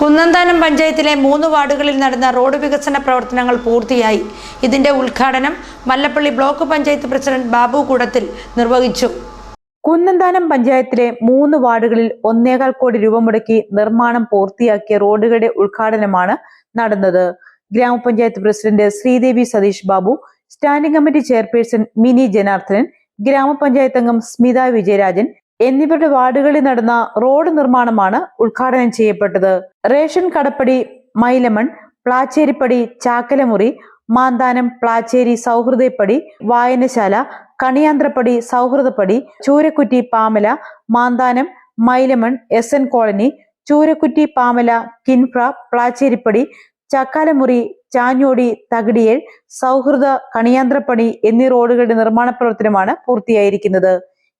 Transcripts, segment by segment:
കുന്നന്താനം പഞ്ചായത്തിലെ മൂന്ന് വാർഡുകളിൽ നടന്ന റോഡ് വികസന പ്രവർത്തനങ്ങൾ പൂർത്തിയായി. ഇതിന്റെ ഉദ്ഘാടനം മല്ലപ്പള്ളി ബ്ലോക്ക് പഞ്ചായത്ത് പ്രസിഡന്റ് ബാബു കൂടത്തിൽ നിർവഹിച്ചു. കുന്നന്താനം പഞ്ചായത്തിലെ മൂന്ന് വാർഡുകളിൽ ഒന്നേകാൽ കോടി രൂപ മുടക്കി നിർമ്മാണം പൂർത്തിയാക്കിയ റോഡുകളുടെ ഉദ്ഘാടനമാണ് നടന്നത്. Grama panchayat president Sreedevi Satheesh Babu standing committee chairperson Mini Janardhanan grama panchayat അംഗം സ്മിത വിജയരാജൻ എന്നിവരുടെ വാർഡുകളിൽ നടന്ന റോഡ് നിർമ്മാണമാണ് ഉദ്ഘാടനം ചെയ്യപ്പെട്ടത്. റേഷൻ കടപ്പടി മൈലമൺ പ്ലാച്ചേരിപ്പടി ചാക്കലമുറി മാന്താനം പ്ലാച്ചേരി സൗഹൃദപ്പടി വായനശാല Kaniyanthrappadi Sauhridappadi Choorakkutti Pamala Manthanam Mylamon S N colony Choorakkutti Pamala KINFRA Placherippadi Chakkalamuri Chanjodi Thakidiyel Sauhrida Kaniyanthrappadi എന്നീ റോഡുകളുടെ നിർമ്മാണ പ്രവർത്തനമാണ് പൂർത്തിയായിരിക്കുന്നത്.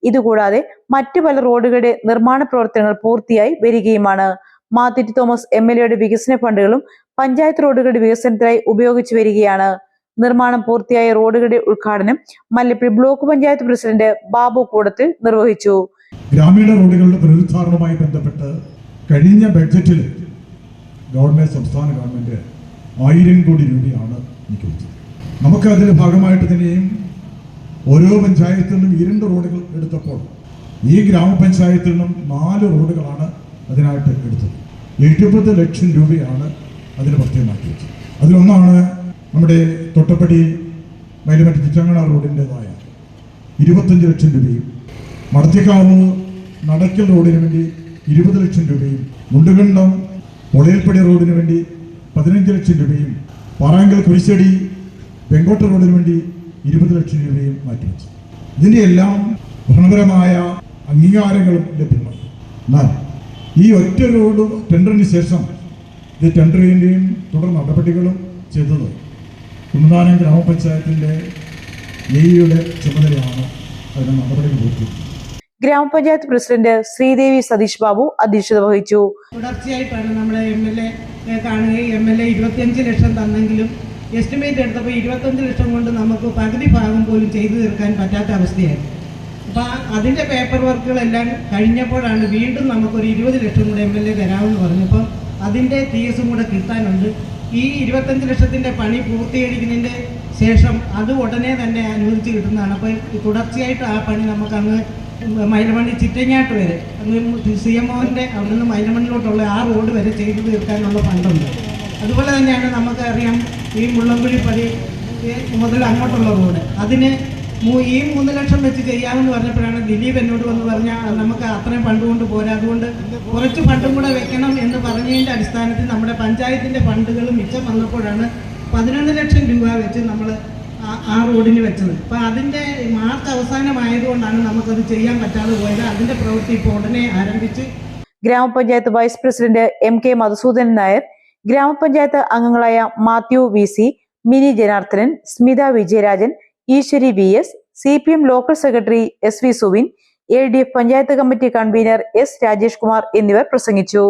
ഇതുകൂടാതെ മറ്റു പല റോഡുകളുടെ നിർമ്മാണ പ്രവർത്തനങ്ങൾ പൂർത്തിയായി വരികയുമാണ്. മാത്തിറ്റി തോമസ് എം എൽ എയുടെ വികസന ഫണ്ടുകളും പഞ്ചായത്ത് റോഡുകളുടെ വികസനത്തിനായി ഉപയോഗിച്ചു വരികയാണ്. നിർമ്മാണം പൂർത്തിയായ റോഡുകളുടെ ഉദ്ഘാടനം മല്ലപ്പള്ളി ബ്ലോക്ക് പഞ്ചായത്ത് പ്രസിഡന്റ് ബാബു കൂടത്തിൽ നിർവഹിച്ചു. ഗ്രാമീണ റോഡുകളുടെ പുനരുദ്ധാരണവുമായി ബന്ധപ്പെട്ട് കഴിഞ്ഞ ബഡ്ജറ്റിൽ ഗവൺമെന്റ് സംസ്ഥാന ഗവൺമെന്റ് ആയിരം കോടി രൂപയാണ് നമുക്ക് അതിന്റെ ഭാഗമായിട്ട് തന്നെയും ഓരോ പഞ്ചായത്തിൽ നിന്നും ഇരുണ്ട് റോഡുകൾ എടുത്തപ്പോൾ ഈ ഗ്രാമപഞ്ചായത്തിൽ നിന്നും നാല് റോഡുകളാണ് അതിനായിട്ട് എടുത്തത്. എഴുപത് ലക്ഷം രൂപയാണ് അതിന് പ്രത്യേകമാക്കി വെച്ചത് അതിലൊന്നാണ് നമ്മുടെ തൊട്ടപ്പടി മൈലമറ്റ് ചിറ്റങ്ങണ റോഡിന്റെതായ ഇരുപത്തഞ്ച് ലക്ഷം രൂപയും മടത്തിക്കാവ് നടക്കൽ റോഡിന് വേണ്ടി ഇരുപത് ലക്ഷം രൂപയും മുണ്ടുകണ്ടം പൊളയൽപ്പടി റോഡിന് വേണ്ടി പതിനഞ്ച് ലക്ഷം രൂപയും പാറാങ്കൽ കുരിശ്ശടി വെങ്കോട്ട റോഡിന് വേണ്ടി ഇരുപത് ലക്ഷം രൂപയും മാറ്റിവെച്ചു ഇതിന്റെ എല്ലാം ഭരണപരമായ അംഗീകാരങ്ങളും ലഭ്യമാണ്. എന്നാൽ ഈ ഒറ്റ റോഡ് ടെൻഡറിന് ശേഷം ഇത് ടെൻഡറിന്റെയും തുടർ നടപടികളും ചെയ്തത് കുന്നദാനം ഗ്രാമപഞ്ചായത്തിന്റെ എയുടെ ചുമതലയാണ് അതിന് നടപടികൾ പൂർത്തിയാക്കുന്നത് ഗ്രാമപഞ്ചായത്ത് പ്രസിഡന്റ് ശ്രീദേവി സതീഷ് ബാബു അധ്യക്ഷത വഹിച്ചു. തുടർച്ചയായിട്ടാണ് നമ്മളെ എം എൽ എ കാണുകയും എം എൽ എ ഇരുപത്തിയഞ്ച് ലക്ഷം തന്നെങ്കിലും എസ്റ്റിമേറ്റ് എടുത്തപ്പോൾ ഇരുപത്തഞ്ച് ലക്ഷം കൊണ്ട് നമുക്ക് പകുതി ഭാഗം പോലും ചെയ്തു തീർക്കാൻ പറ്റാത്ത അവസ്ഥയായിരുന്നു അപ്പോൾ അതിന്റെ പേപ്പർ വർക്കുകളെല്ലാം കഴിഞ്ഞപ്പോഴാണ് വീണ്ടും നമുക്കൊരു ഇരുപത് ലക്ഷം കൂടെ എം എൽ എ തരാമെന്ന് പറഞ്ഞപ്പോൾ അതിന്റെ ടി എസും കൂടെ കിട്ടാനുണ്ട്. ഈ ഇരുപത്തഞ്ച് ലക്ഷത്തിന്റെ പണി പൂർത്തീകരിക്കുന്നതിന്റെ ശേഷം അത് ഉടനെ തന്നെ അനുവദിച്ച് കിട്ടുന്നതാണ്. അപ്പോൾ തുടർച്ചയായിട്ട് ആ പണി നമുക്കങ്ങ് മൈലമണ്ണി ചിറ്റങ്ങാട്ട് വരെ അങ്ങ് സി എം ഒന്റെ അവിടെ നിന്ന് മൈലമണ്ണിലോട്ടുള്ള ആ റോഡ് വരെ ചെയ്തു തീർക്കാനുള്ള ഫണ്ടുണ്ട്. അതുപോലെ തന്നെയാണ് നമുക്കറിയാം ഈ മുള്ളംകുഴി പടി മുതൽ അങ്ങോട്ടുള്ള റോഡ് അതിന് ഈ മൂന്ന് ലക്ഷം വെച്ച് ചെയ്യാമെന്ന് പറഞ്ഞപ്പോഴാണ് ദിലീപ് എന്നോട് വന്ന് പറഞ്ഞാൽ നമുക്ക് അത്രയും ഫണ്ട് കൊണ്ട് പോരാ. അതുകൊണ്ട് കുറച്ച് ഫണ്ടും കൂടെ വെക്കണം എന്ന് പറഞ്ഞതിന്റെ അടിസ്ഥാനത്തിൽ നമ്മുടെ പഞ്ചായത്തിന്റെ ഫണ്ടുകൾ മിച്ചം വന്നപ്പോഴാണ് പതിനൊന്ന് ലക്ഷം രൂപ വെച്ച് നമ്മൾ ആ റോഡിന് വെച്ചത്. അപ്പം അതിന്റെ മാർച്ച് അവസാനമായതുകൊണ്ടാണ് നമുക്കത് ചെയ്യാൻ പറ്റാതെ പോയത്. അതിന്റെ പ്രവൃത്തി ഇപ്പോൾ ഉടനെ ആരംഭിച്ച് grama panchayat vice president M K Madhusoodanan Nair grama panchayat അംഗങ്ങളായ Mathew V C Mini Janardhanan Smitha Vijayarajan Eswari V S C P M local secretary S V Suvin L D F panchayat committee convener S Rajesh Kumar എന്നിവർ പ്രസംഗിച്ചു.